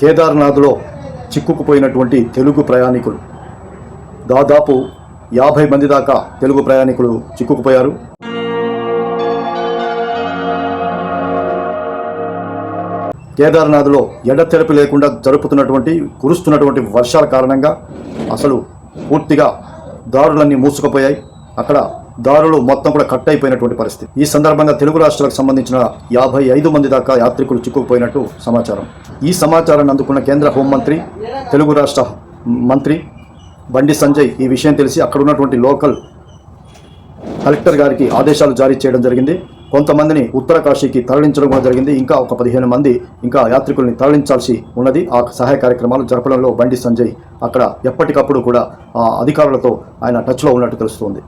కేదార్నాథ్లో చిక్కుకుపోయినటువంటి తెలుగు ప్రయాణికులు. దాదాపు యాభై మంది దాకా తెలుగు ప్రయాణికులు చిక్కుకుపోయారు. కేదార్నాథ్లో ఎడతెరపి లేకుండా జరుపుతున్నటువంటి కురుస్తున్నటువంటి వర్షాల కారణంగా అసలు పూర్తిగా దారులన్నీ మూసుకుపోయాయి. అక్కడ దారులు మొత్తం కూడా కట్ అయిపోయినటువంటి పరిస్థితి. ఈ సందర్భంగా తెలుగు రాష్ట్రాలకు సంబంధించిన యాభై ఐదు మంది దాకా యాత్రికులు చిక్కుకుపోయినట్టు సమాచారం. ఈ సమాచారాన్ని అందుకున్న కేంద్ర హోంమంత్రి తెలుగు రాష్ట్ర మంత్రి బండి సంజయ్ ఈ విషయం తెలిసి అక్కడ ఉన్నటువంటి లోకల్ కలెక్టర్ గారికి ఆదేశాలు జారీ చేయడం జరిగింది. కొంతమందిని ఉత్తర కాశీకి తరలించడం కూడా జరిగింది. ఇంకా ఒక పదిహేను మంది ఇంకా యాత్రికుల్ని తరలించాల్సి ఉన్నది. ఆ సహాయ కార్యక్రమాలు జరపడంలో బండి సంజయ్ అక్కడ ఎప్పటికప్పుడు కూడా ఆ అధికారులతో ఆయన టచ్లో ఉన్నట్టు తెలుస్తోంది.